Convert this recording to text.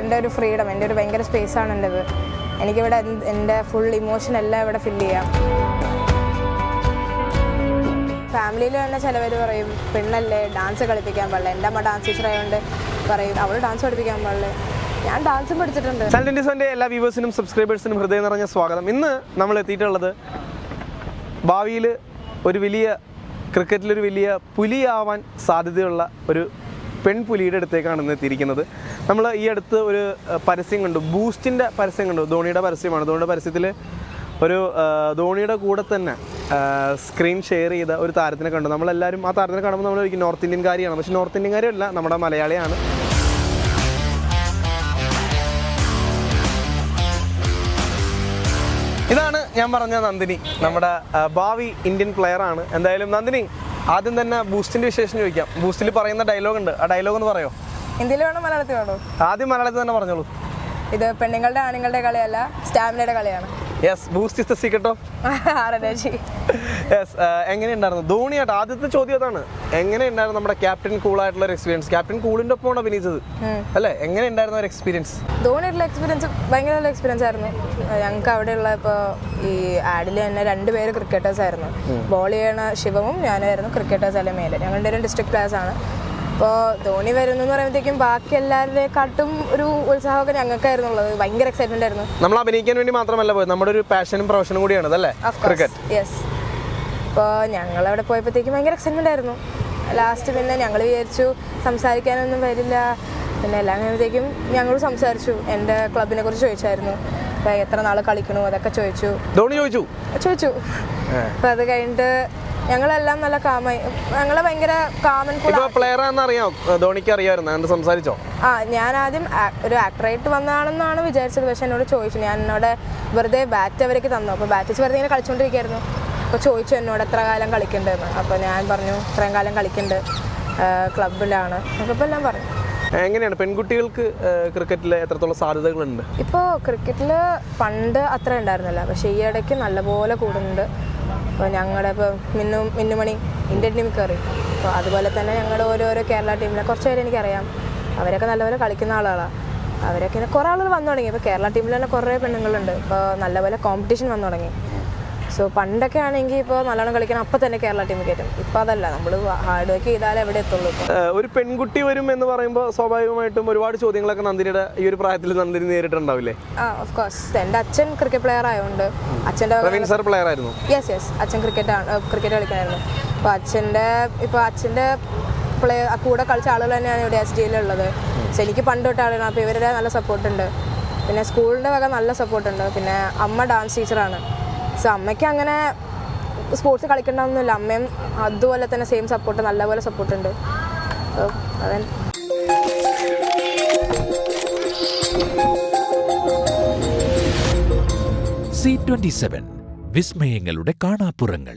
എന്റെ ഒരു ഫ്രീഡം എന്റെ ഒരു ഭയങ്കര സ്പേസാണ് എന്റെത് എനിക്കിവിടെ എന്റെ ഫുൾ ഇമോഷൻ എല്ലാം ഇവിടെ ഫില്ല് ചെയ്യാം. ഫാമിലിയിൽ തന്നെ ചിലവർ പറയും പെണ്ണല്ലേ ഡാൻസ് കളിപ്പിക്കാൻ പാടില്ല. എന്റെ അമ്മ ഡാൻസ് ടീച്ചർ ആയതുകൊണ്ട് പറയും അവൾ ഡാൻസ് പഠിപ്പിക്കാൻ പാടില്ല. ഞാൻ ഡാൻസും പഠിച്ചിട്ടുണ്ട്. എല്ലാ വ്യൂവേഴ്സിനും സബ്സ്ക്രൈബേഴ്സിനും ഹൃദയം നിറഞ്ഞ സ്വാഗതം. ഇന്ന് നമ്മൾ എത്തിയിട്ടുള്ളത് ഭാവിയിൽ ഒരു വലിയ ക്രിക്കറ്റിലൊരു വലിയ പുലിയാവാൻ സാധ്യതയുള്ള ഒരു പെൺപുലിയുടെ അടുത്തേക്കാണ് ഇന്ന് എത്തിയിരിക്കുന്നത്. നമ്മൾ ഈ അടുത്ത് ഒരു പരസ്യം കണ്ടു. ബൂസ്റ്റിന്റെ പരസ്യം കണ്ടു. ധോണിയുടെ പരസ്യമാണ്. ധോണിയുടെ പരസ്യത്തിൽ ഒരു ധോണിയുടെ കൂടെ തന്നെ സ്ക്രീൻ ഷെയർ ചെയ്ത ഒരു താരത്തിനെ കണ്ടു. നമ്മളെല്ലാവരും ആ താരത്തിനെ കാണുമ്പോൾ നമ്മൾ ഒരിക്കലും നോർത്ത് ഇന്ത്യൻകാരിയാണ് പക്ഷേ നോർത്ത് ഇന്ത്യൻകാരിയല്ല നമ്മുടെ മലയാളിയാണ്. ഇതാണ് ഞാൻ പറഞ്ഞ നന്ദിനി. നമ്മുടെ ഭാവി ഇന്ത്യൻ പ്ലെയർ ആണ്. എന്തായാലും നന്ദിനി ആദ്യം തന്നെ ബൂസ്റ്റിന്റെ വിശേഷം ചോദിക്കാം. ബൂസ്റ്റിൽ പറയുന്ന ഡയലോഗ് ഉണ്ട്. ആ ഡയലോഗ് ഒന്ന് പറയോ? വേണോ മലയാളത്തിൽ വേണോ? ആദ്യം മലയാളത്തിൽ തന്നെ പറഞ്ഞോളൂ. ഇത് പെണ്ണുങ്ങളുടെ ആണുങ്ങളുടെ കളിയല്ല സ്റ്റാമിനയുടെ കളിയാണ്. Yes Boost is the secret of yes എങ്ങനെയുണ്ടായിരുന്നു? ധോണിയായിട്ട് ആദ്യത്തെ ചോദ്യം അതാണ്. എങ്ങനെയുണ്ടായിരുന്നു നമ്മുടെ ക്യാപ്റ്റൻ കൂൾ ആയിട്ടുള്ള ഒരു എക്സ്പീരിയൻസ് ക്യാപ്റ്റൻ കൂളിന്റെ ഒപ്പമാണ് അഭിനയിച്ചത്. അല്ലേ? എങ്ങനെയുണ്ടായിരുന്നു ഒരു എക്സ്പീരിയൻസ് ധോണിയുള്ള എക്സ്പീരിയൻസ് ഭയങ്കര നല്ല എക്സ്പീരിയൻസ് ആയിരുന്നു. ഞങ്ങൾക്ക് അവിടെയുള്ള ഇപ്പോൾ ഈ ആഡിൽ തന്നെ രണ്ട് പേര് ക്രിക്കറ്റേഴ്സ് ആയിരുന്നു. ബോൾ ചെയ്യണ ശിവവും ഞാനായിരുന്നു ക്രിക്കറ്റേഴ്സ് അല്ലെ മേലെ ഞങ്ങളുടെ ഡിസ്ട്രിക്ട് പ്ലേയേഴ്സ് ആണ്. അപ്പോൾ ധോണി വരുന്നു എന്ന് പറയുമ്പോഴത്തേക്കും ബാക്കി എല്ലാവരുടെക്കാട്ടും ഒരു ഉത്സാഹമൊക്കെ ഞങ്ങൾക്കായിരുന്നു ഉള്ളത്. ഭയങ്കര എക്സൈറ്റ്മെന്റ് ആയിരുന്നു. നമ്മൾ അഭിനയിക്കാൻ വേണ്ടി മാത്രമല്ല പോയത്. നമ്മുടെ ഒരു പാഷനും പ്രൊഫഷനും കൂടിയാണ് അല്ലേ? ക്രിക്കറ്റ് യെസ് അപ്പോൾ ഞങ്ങൾ അവിടെ പോയപ്പോഴത്തേക്കും ഭയങ്കര എക്സൈറ്റ്മെന്റ് ആയിരുന്നു. ലാസ്റ്റ് പിന്നെ ഞങ്ങൾ വിചാരിച്ചു സംസാരിക്കാനൊന്നും വരില്ല. പിന്നെ എല്ലാം കഴിയുമ്പോഴത്തേക്കും ഞങ്ങൾ സംസാരിച്ചു. എന്റെ ക്ലബിനെ കുറിച്ച് ചോദിച്ചായിരുന്നു. എത്ര നാൾ കളിക്കണു? അതൊക്കെ ചോദിച്ചു. ധോണി ചോദിച്ചു. ചോദിച്ചു. അപ്പോൾ അത് കഴിഞ്ഞിട്ട് ഞങ്ങളെല്ലാം നല്ല കാമായി ഞങ്ങളെ ഭയങ്കര കാമൻ പ്ലെയർ അറിയാം ധോണിക്ക് അറിയാമായിരുന്നു. എന്നിട്ട് സംസാരിച്ചോ? ആ ഞാൻ ആദ്യം ഒരു ആക്ടറായിട്ട് വന്നതാണെന്നാണ് വിചാരിച്ചത്. പക്ഷെ എന്നോട് ചോദിച്ചു. ഞാൻ എന്നോട് വെറുതെ ബാറ്റ് അവർക്ക് തന്നു. അപ്പോൾ ബാറ്റ് വെച്ച് വെറുതെ ഇങ്ങനെ കളിച്ചുകൊണ്ടിരിക്കുകയായിരുന്നു അപ്പോൾ ചോദിച്ചു എന്നോട് എത്ര കാലം കളിക്കണ്ടെന്ന്. അപ്പോൾ ഞാൻ പറഞ്ഞു ഇത്രയും കാലം കളിക്കുന്നുണ്ട് ക്ലബിലാണ് അപ്പോൾ എല്ലാം പറഞ്ഞു. എങ്ങനെയാണ്? പെൺകുട്ടികൾക്ക് ക്രിക്കറ്റിൽ എത്രത്തോളം സാധ്യതകളുണ്ട്? ഇപ്പോൾ ക്രിക്കറ്റിൽ പണ്ട് അത്ര ഉണ്ടായിരുന്നില്ല. പക്ഷേ ഈ ഇടയ്ക്ക് നല്ലപോലെ കൂടുന്നുണ്ട്. അപ്പോൾ ഞങ്ങളുടെ ഇപ്പോൾ മിന്നു മിന്നുമണി ഇന്ത്യൻ ടീമിൽ കയറി അപ്പോൾ അതുപോലെ തന്നെ ഞങ്ങളുടെ ഓരോരോ കേരള ടീമിലെ കുറച്ച് പേര് എനിക്കറിയാം. അവരൊക്കെ നല്ലപോലെ കളിക്കുന്ന ആളുകളാണ് അവരൊക്കെ കുറേ ആളുകൾ വന്നു തുടങ്ങി. ഇപ്പോൾ കേരള ടീമിൽ തന്നെ കുറേ പെണ്ണുങ്ങളുണ്ട്. ഇപ്പോൾ നല്ലപോലെ കോമ്പറ്റീഷൻ വന്നു തുടങ്ങി. സോ പണ്ടൊക്കെ ആണെങ്കിൽ ഇപ്പോൾ നല്ലോണം കളിക്കണം. അപ്പം തന്നെ കേരള ടീം കയറ്റും. ഇപ്പം അതല്ല. നമ്മൾ ഹാർഡ് വർക്ക് ചെയ്താലേ എവിടെ എത്തുള്ളൂ ഒരു പെൺകുട്ടി വരും എന്ന് പറയുമ്പോൾ സ്വാഭാവികമായിട്ടും ഒരുപാട് ചോദ്യങ്ങളൊക്കെ നന്ദിനിയുടെ ഈ ഒരു പ്രായത്തിൽ നന്ദിനി നേരിട്ടുണ്ടാവില്ലേ ആ ഓഫ് കോഴ്സ് എന്റെ അച്ഛൻ ക്രിക്കറ്റ് പ്ലെയർ ആയതുകൊണ്ട് അച്ഛന്റെ പ്രവീൺ സാർ പ്ലെയർ ആയിരുന്നു. യെസ് യെസ് അച്ഛൻ ക്രിക്കറ്റ് ക്രിക്കറ്റ് കളിക്കണമായിരുന്നു അപ്പോൾ അച്ഛന്റെ ഇപ്പോൾ അച്ഛന്റെ പ്ലേ കൂടെ കളിച്ച ആളുകൾ തന്നെയാണ് ഇവിടെ എസ് ഡിയിലുള്ളത് പക്ഷെ എനിക്ക് പണ്ട് തൊട്ട് ആളാണ് അപ്പോൾ ഇവരുടെ നല്ല സപ്പോർട്ടുണ്ട് പിന്നെ സ്കൂളിന്റെ വക നല്ല സപ്പോർട്ടുണ്ട് പിന്നെ അമ്മ ഡാൻസ് ടീച്ചറാണ് സോ അമ്മയ്ക്ക് അങ്ങനെ സ്പോർട്സ് കളിക്കണമെന്നില്ല അമ്മയും അതുപോലെ തന്നെ സെയിം സപ്പോർട്ട് നല്ലപോലെ സപ്പോർട്ട് ഉണ്ട്. സി ട്വന്റി സെവൻ വിസ്മയങ്ങളുടെ കാണാപ്പുറങ്ങൾ.